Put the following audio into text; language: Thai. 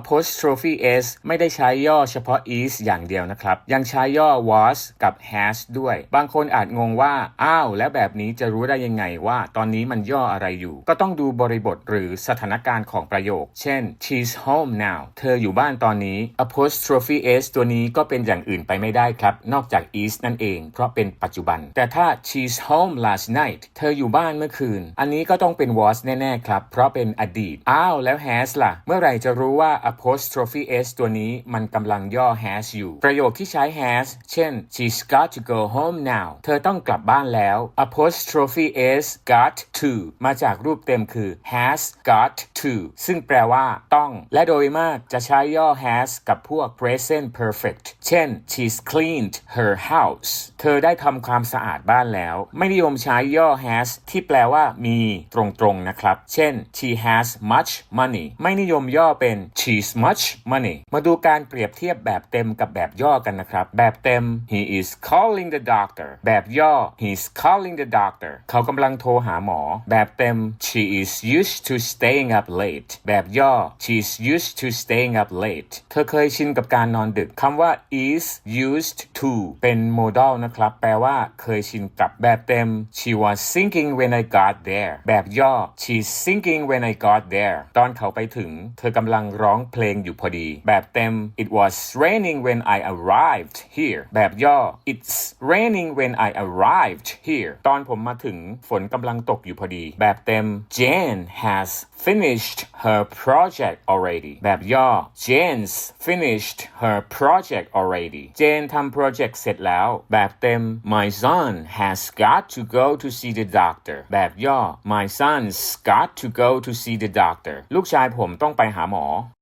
apostrophe s ไม่ได้ใช้ย่อเฉพาะ is อย่างเดียวนะครับ ยังใช้ย่อ was กับ has ด้วย บางคนอาจงงว่า อ้าว แล้วแบบนี้จะรู้ได้ยังไงว่า ตอนนี้มันย่ออะไรอยู่ ก็ต้องดูบริบทหรือสถานการณ์ของประโยค เช่น she's home now เธออยู่บ้านตอนนี้ apostrophe s ตัวนี้ก็เป็นอย่างอื่นไปไม่ได้ครับ นอกจาก is นั่นเอง เพราะเป็นปัจจุบัน แต่ถ้า she's home last night เธออยู่บ้านเมื่อคืน อันนี้ก็ต้องเป็น was แน่ๆครับ เพราะเป็นอดีต อ้าว แล้ว has ล่ะ เมื่อไหร่จะรู้ว่า apostrophe s ตัวนี้มันกำลังย่อ has อยู่ ประโยคที่ใช้ has เช่น she's got to go home now เธอต้องกลับบ้านแล้ว apostrophe s got to มาจากรูปเต็มคือ has got to ซึ่งแปลว่าต้อง และโดยมากจะใช้ย่อ has กับพวก present perfect เช่น she's cleaned her house เธอได้ทำความสะอาดบ้านแล้ว ไม่นิยมใช้ย่อ has ที่แปลว่ามีตรงๆนะครับ เช่น she has much money ไม่นิยมย่อเป็น she's much money มาดูการเปรียบเทียบแบบเต็มกับแบบย่อกันนะครับ แบบเต็ม he is calling the doctor แบบย่อ he's calling the doctor เขากำลังโทรหาหมอ แบบเต็ม she is used to staying up late แบบย่อ she's used to staying up late เธอเคยชินกับการนอนดึกคำว่า is used to เป็นโมดัลนะครับ แปลว่าเคยชินกับแบบเต็ม she was singing when I got there แบบย่อ she's singing when I got there ตอนเขาไปถึง เธอกำลังร้องเพลงอยู่พอดี แบบเต็ม it was raining when I arrived here แบบย่อ it's raining when I arrived here ตอนผมมาถึงฝนกำลังตกอยู่พอดี แบบเต็ม Jane has finished her project already แบบย่อ Jane's finished her project already Jane ทำโปรเจกต์เสร็จแล้ว แบบเต็ม My son has got to go to see the doctor แบบย่อ My son's got to go to see the doctor ลูกชายผมต้องไปหาหมอ